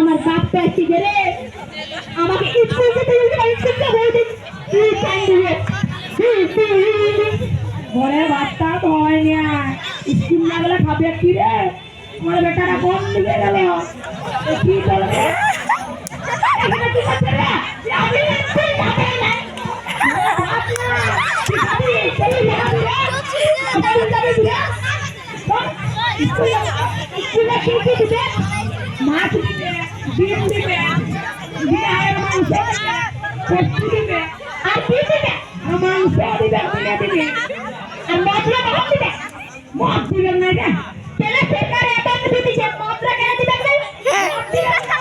আমার বাপ পেয়েছি রে। আমাকে স্কুল থেকে স্কুল বলতে কি চাই ঘরে বাচ্চা তো হয় না। স্কুল না গেলে খাবে কি রে? আমার বেটাটা কোন দিকে গেল। কি রে? আমি স্কুল যাবে না বাপ না কি খাবি চলে যাবি রে যাবি যাবি রে স্কুলে স্কুলে কি কি দিবে মাছ দিবে ডিম দিবে বিহারের মাংস দিবে কচু দিবে আর কি দিবে মাংস দিবে মিলে দিবে আর মশলা ভাত দিবে মদ দিবে না রে তেলে সরকার এত কিছু দিছে মশলা কেন দিবে না মদ দিবে না।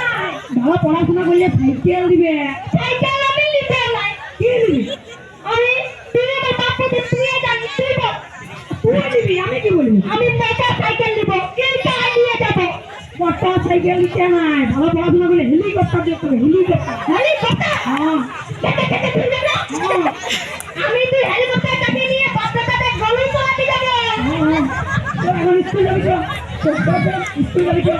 ভালো পড়াশোনা করলে সাইকেল দিবে সাইকেল আমি নিতে নাই কি দিবি আমি তুই আমার বাপকে তুই জানি তুই বল তুই দিবি আমি কি বলব আমি মোটর সাইকেল নিব কিনতে নিয়ে যাব সাইকেল নিতে নাই ভালো পড়াশোনা করলে হেলিকপ্টার দেখতে হবে হেলিকপ্টার হেলিকপ্টার হ্যাঁ। আমি তুই হেলিকপ্টার কাটিয়ে নিয়ে কাছে গলুই চালাতে যাব। এখন স্কুল যাবি তো স্কুল যাবি তো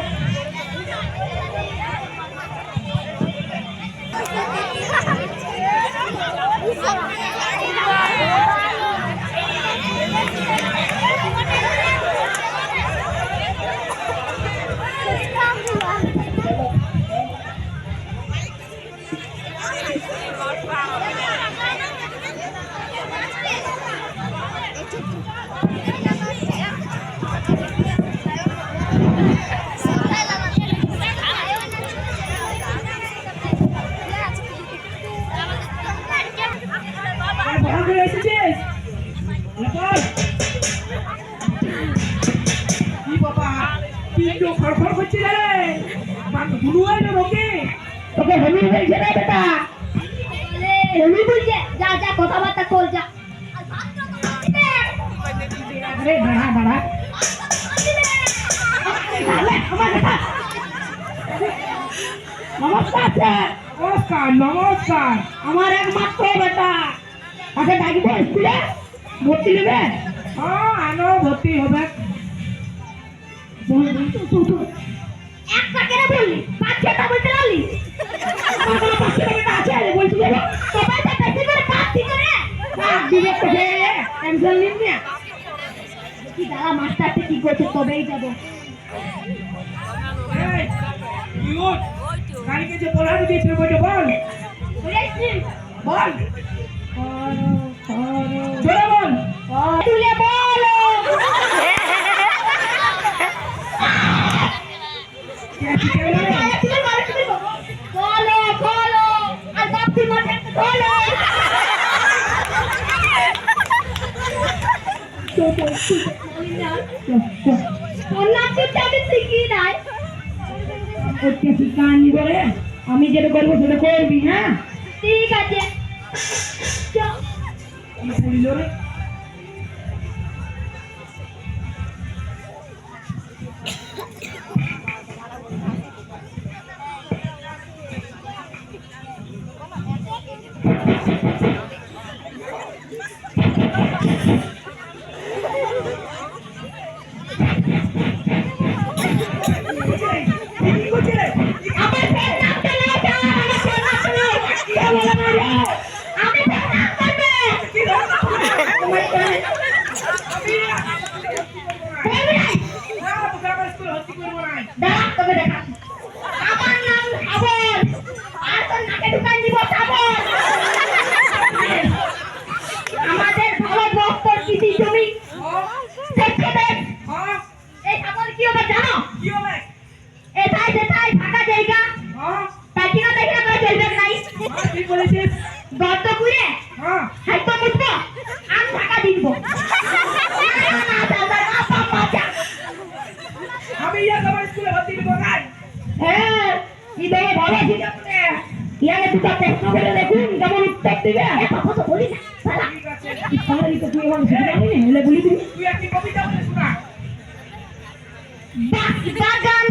তোকে হেমি হয়েছে রে বেটা হেমি বলছে যা যা কথাবার্তা কর যা। আরে দাঁড়া দাঁড়া। আমার বেটা নমস্কার স্যার নমস্কার নমস্কার। আমার একমাত্র বেটা। তাকে ডাকবো স্কুলে? ভর্তি নেবে? হ্যাঁ আনো ভর্তি হবে। কেন বললি পাঁচ ছটা বলতে পারলি? দাদা মাস্টারটা কি বলার দিয়েছিল বইটা বল জোরে বল তুলে বলো কে শিখে গেল রে? তুমি বলো তুমি বলো বলো আর বাপি মাঠে বলো তোর নাম কিন্তু আমি যেটা করব সেটা করবি হ্যাঁ ঠিক আছে করব না। দাঁড়া তোকে দেখা আমার নাম সাবন আর তোর নাকে ঢুকান দিব সাবন আমাদের ভারতবর্ষের কৃষি জমি হ্যাঁ, দেখতে দেখ হ্যাঁ, এই সাবন কি হবে জানো কি হবে? এটাই যেটাই ফাঁকা জায়গা হ্যাঁ, তাই কিনা দেখে আমরা চলবে নাই হ্যাঁ, ঠিক বলেছিস। গর্ত করে হ্যাঁ, হাইতো মুছবো আম ঢাকা দিব আমি ইয়াকে আমার স্কুলে ভর্তি করব না। হ্যাঁ ভালো ঠিক আছে শোনা। বাগানে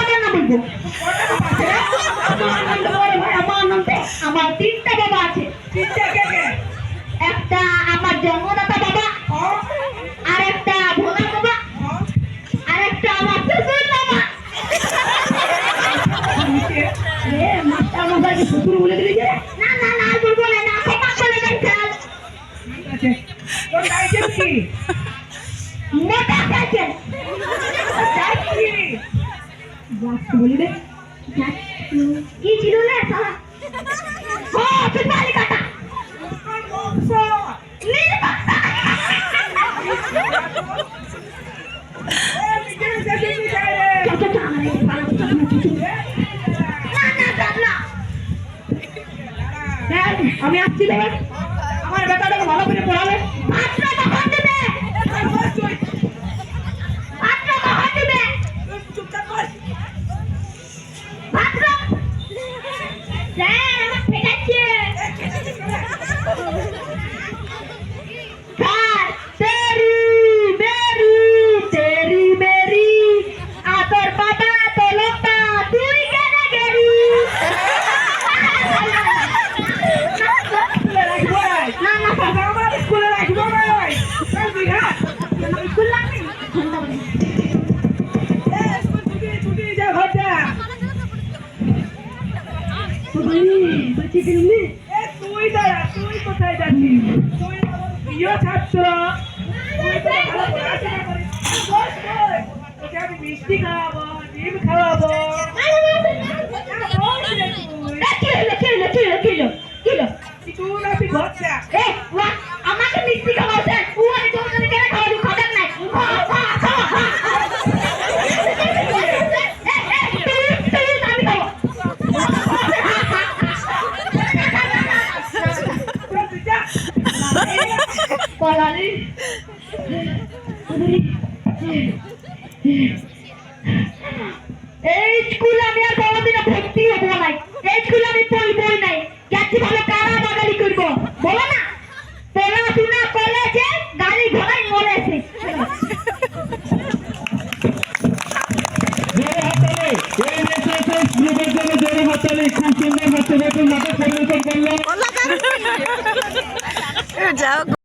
আমার তিনটা বাবা আছে। একটা আমার জন্মদাতা লাস্ট বলিবে কি ছিল আমি আসছি আমার বেটাটাকে ভালো করে পড়াবে তুই দাঁড়া তুই কোথায় যাচ্ছিস? তুই প্রিয় ছাত্র। তোকে আমি মিষ্টি খাওয়াবো ডিম খাওয়াবো। তুই না তুই ঘর পালানি।